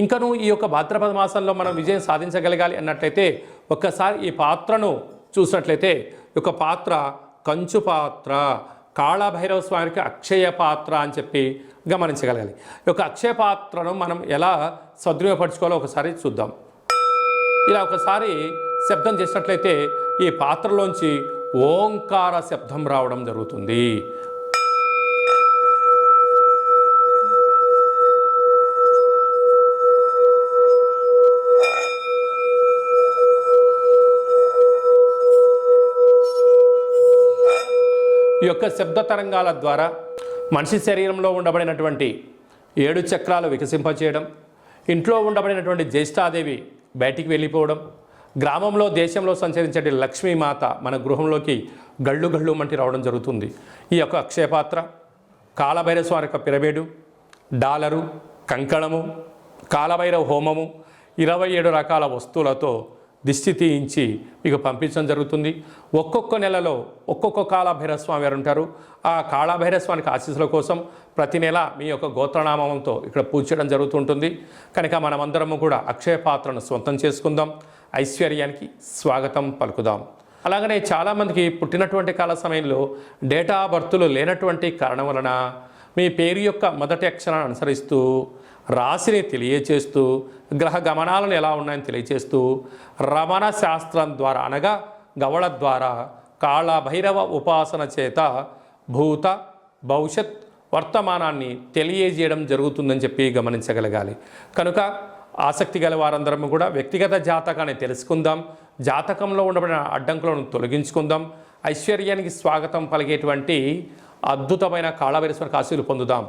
ఇంకను ఈ యొక్క భాద్రపద మాసంలో మనం విజయం సాధించగలగాలి అన్నట్లయితే ఒక్కసారి ఈ పాత్రను చూసినట్లయితే యొక్క పాత్ర కంచు పాత్ర కాళభైరవ స్వామికి అక్షయ పాత్ర అని చెప్పి గమనించగలగాలి. ఈ యొక్క అక్షయ పాత్రను మనం ఎలా సద్వినియోగపరచుకోవాలో ఒకసారి చూద్దాం. ఇలా ఒకసారి శబ్దం చేసినట్లయితే ఈ పాత్రలోంచి ఓంకార శబ్దం రావడం జరుగుతుంది. ఈ యొక్క శబ్ద తరంగాల ద్వారా మనిషి శరీరంలో ఉండబడినటువంటి ఏడు చక్రాలు వికసింపచేయడం ఇంట్లో ఉండబడినటువంటి జ్యేష్ఠాదేవి బయటికి వెళ్ళిపోవడం గ్రామంలో దేశంలో సంచరించే లక్ష్మీమాత మన గృహంలోకి గళ్ళు గళ్ళు మంటి రావడం జరుగుతుంది. ఈ యొక్క అక్షయపాత్ర కాలభైరవ స్వామి యొక్క పిరమిడు డాలరు కంకణము కాలభైరవ హోమము ఇరవై ఏడు రకాల వస్తువులతో దిష్టి తీయించి మీకు పంపించడం జరుగుతుంది. ఒక్కొక్క నెలలో ఒక్కొక్క కాళభైరస్వామి వారు ఉంటారు. ఆ కాళభైరస్వానికి ఆశీస్సుల కోసం ప్రతి నెల మీ యొక్క గోత్రనామంతో ఇక్కడ పూజ చేయడం జరుగుతుంటుంది. కనుక మనమందరము కూడా అక్షయ పాత్రను సొంతం చేసుకుందాం. ఐశ్వర్యానికి స్వాగతం పలుకుదాం. అలాగనే చాలామందికి పుట్టినటువంటి కాల సమయంలో డేటా బర్తులు లేనటువంటి కారణం వలన మీ పేరు యొక్క మొదటి అక్షరాన్ని అనుసరిస్తూ రాశిని తెలియచేస్తూ గ్రహ గమనాలను ఎలా ఉన్నాయని తెలియచేస్తూ రమణ శాస్త్రం ద్వారా అనగా గవళ ద్వారా కాళభైరవ ఉపాసన చేత భూత భవిష్యత్ వర్తమానాన్ని తెలియజేయడం జరుగుతుందని చెప్పి గమనించగలగాలి. కనుక ఆసక్తి గల వారందరం కూడా వ్యక్తిగత జాతకాన్ని తెలుసుకుందాం. జాతకంలో ఉండబడిన అడ్డంకులను తొలగించుకుందాం. ఐశ్వర్యానికి స్వాగతం పలిగేటువంటి అద్భుతమైన కాళభైరస్వర కాశీలు పొందుదాం.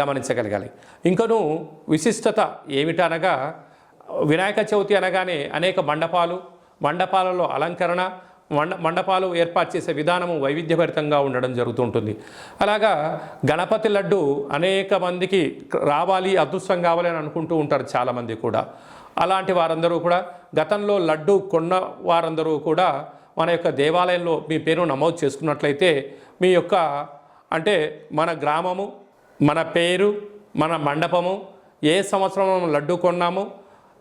గమనించగలగాలి. ఇంకను విశిష్టత ఏమిటనగా వినాయక చవితి అనగానే అనేక మండపాలు మండపాలలో అలంకరణ మండ మండపాలు ఏర్పాటు చేసే విధానము వైవిధ్యభరితంగా ఉండడం జరుగుతుంటుంది. అలాగా గణపతి లడ్డు అనేక మందికి రావాలి అదృష్టం కావాలి అని అనుకుంటూ ఉంటారు చాలామంది కూడా. అలాంటి వారందరూ కూడా గతంలో లడ్డు కొన్న వారందరూ కూడా మన యొక్క దేవాలయంలో మీ పేరు నమోదు చేసుకున్నట్లయితే మీ యొక్క అంటే మన గ్రామము మన పేరు మన మండపము ఏ సంవత్సరం లడ్డు కొన్నాము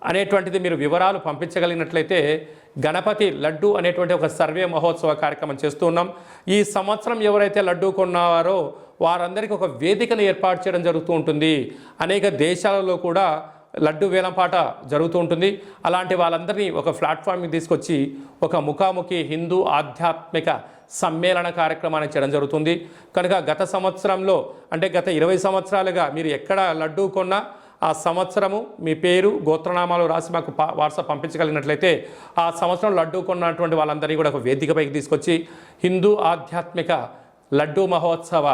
అనేటువంటిది మీరు వివరాలు పంపించగలిగినట్లయితే గణపతి లడ్డు అనేటువంటి ఒక సర్వే మహోత్సవ కార్యక్రమం చేస్తూ ఉన్నాం. ఈ సంవత్సరం ఎవరైతే లడ్డు కొన్నారో వారందరికీ ఒక వేదికను ఏర్పాటు చేయడం జరుగుతూ ఉంటుంది. అనేక దేశాలలో కూడా లడ్డు వేలంపాట జరుగుతూ ఉంటుంది. అలాంటి వాళ్ళందరినీ ఒక ప్లాట్ఫామ్కి తీసుకొచ్చి ఒక ముఖాముఖి హిందూ ఆధ్యాత్మిక సమ్మేళన కార్యక్రమాన్ని చేయడం జరుగుతుంది. కనుక గత సంవత్సరంలో అంటే గత ఇరవై సంవత్సరాలుగా మీరు ఎక్కడ లడ్డూ కొన్నా ఆ సంవత్సరము మీ పేరు గోత్రనామాలు రాసి మాకు పా వాట్సాప్ పంపించగలిగినట్లయితే ఆ సంవత్సరం లడ్డూ కొన్నటువంటి వాళ్ళందరినీ కూడా ఒక వేదికపైకి తీసుకొచ్చి హిందూ ఆధ్యాత్మిక లడ్డూ మహోత్సవ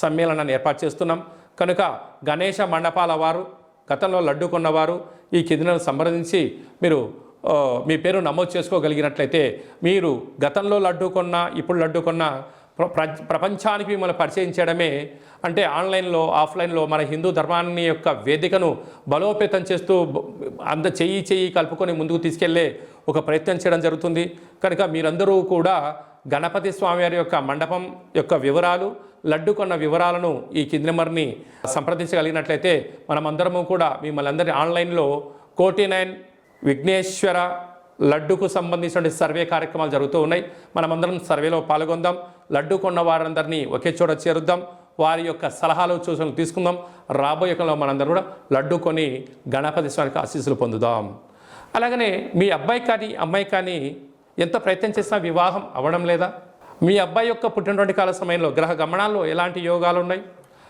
సమ్మేళనాన్ని ఏర్పాటు చేస్తున్నాం. కనుక గణేష మండపాల వారు గతంలో లడ్డు కొన్నవారు ఈ కిందను సంప్రదించి మీరు మీ పేరు నమోదు చేసుకోగలిగినట్లయితే మీరు గతంలో లడ్డు కొన్నా ఇప్పుడు లడ్డు కొన్నా ప్ర- ప్ర- ప్రపంచానికి మిమ్మల్ని పరిచయం చేయడమే అంటే ఆన్లైన్లో ఆఫ్లైన్లో మన హిందూ ధర్మాన్ని యొక్క వేదికను బలోపేతం చేస్తూ అంత చెయ్యి చెయ్యి కలుపుకొని ముందుకు తీసుకెళ్ళే ఒక ప్రయత్నం చేయడం జరుగుతుంది. కనుక మీరందరూ కూడా గణపతి స్వామివారి యొక్క మండపం యొక్క వివరాలు లడ్డు కొన్న వివరాలను ఈ కింది నెంబర్ని సంప్రదించగలిగినట్లయితే మనమందరము కూడా మిమ్మల్ని అందరి ఆన్లైన్లో కోటి నైన్ విఘ్నేశ్వర లడ్డుకు సంబంధించిన సర్వే కార్యక్రమాలు జరుగుతూ ఉన్నాయి. మనమందరం సర్వేలో పాల్గొందాం. లడ్డు కొన్న వారందరినీ ఒకే చోట చేరుద్దాం. వారి యొక్క సలహాలు సూచనలు తీసుకుందాం. రాబోయే కాలంలో మనందరం కూడా లడ్డు కొని గణపతి స్వామికి ఆశీస్సులు పొందుదాం. అలాగనే మీ అబ్బాయి కానీ అమ్మాయి కానీ ఎంత ప్రయత్నం చేసినా వివాహం అవ్వడం లేదా? మీ అబ్బాయి యొక్క పుట్టినటువంటి కాల సమయంలో గ్రహ గమనాల్లో ఎలాంటి యోగాలు ఉన్నాయి?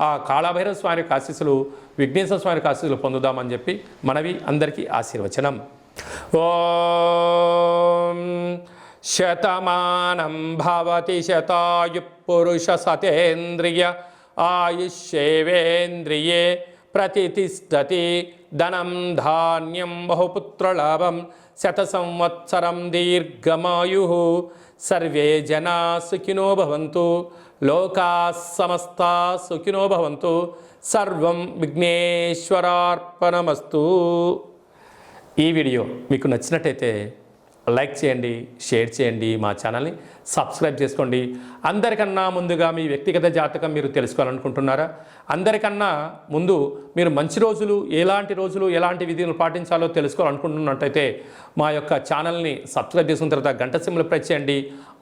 ఆ కాళభైరవ స్వామి యొక్క ఆశీస్సులు విఘ్నేశ్వర స్వామి యొక్క ఆశీస్సులు పొందుదామని చెప్పి మనవి అందరికీ ఆశీర్వచనం. ఓం శతమానం భవతి శతాయు పురుష సతేంద్రియ ఆయుష్యేవేంద్రియే ప్రతిష్టతి ధనం ధాన్యం బహుపుత్రలాభం శత సంవత్సరం దీర్ఘమాయు. సర్వే జనా సుఖినో భవంతు. లోకా సమస్త సుఖినో భవంతు. సర్వం విఘ్నేశ్వరార్పణమస్తు. ఈ వీడియో మీకు నచ్చినట్టయితే లైక్ చేయండి షేర్ చేయండి మా ఛానల్ని సబ్స్క్రైబ్ చేసుకోండి. అందరికన్నా ముందుగా మీ వ్యక్తిగత జాతకం మీరు తెలుసుకోవాలనుకుంటున్నారా? అందరికన్నా ముందు మీరు మంచి రోజులు ఎలాంటి రోజులు ఎలాంటి విధులు పాటించాలో తెలుసుకోవాలనుకుంటున్నట్టయితే మా యొక్క ఛానల్ని సబ్స్క్రైబ్ చేసుకున్న తర్వాత గంట సింబల్ ప్రెస్ చేయండి.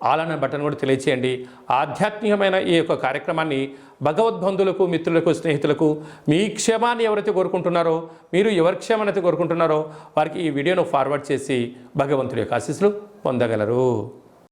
ఆల్ అనే బటన్ కూడా తెలియచేయండి. ఆధ్యాత్మికమైన ఈ యొక్క కార్యక్రమాన్ని భగవద్బంధువులకు మిత్రులకు స్నేహితులకు మీ క్షేమాన్ని ఎవరైతే కోరుకుంటున్నారో మీరు ఎవరి క్షేమాన్ని అయితే కోరుకుంటున్నారో వారికి ఈ వీడియోను ఫార్వర్డ్ చేసి భగవంతుడి యొక్క ఆశీస్సులు పొందగలరు.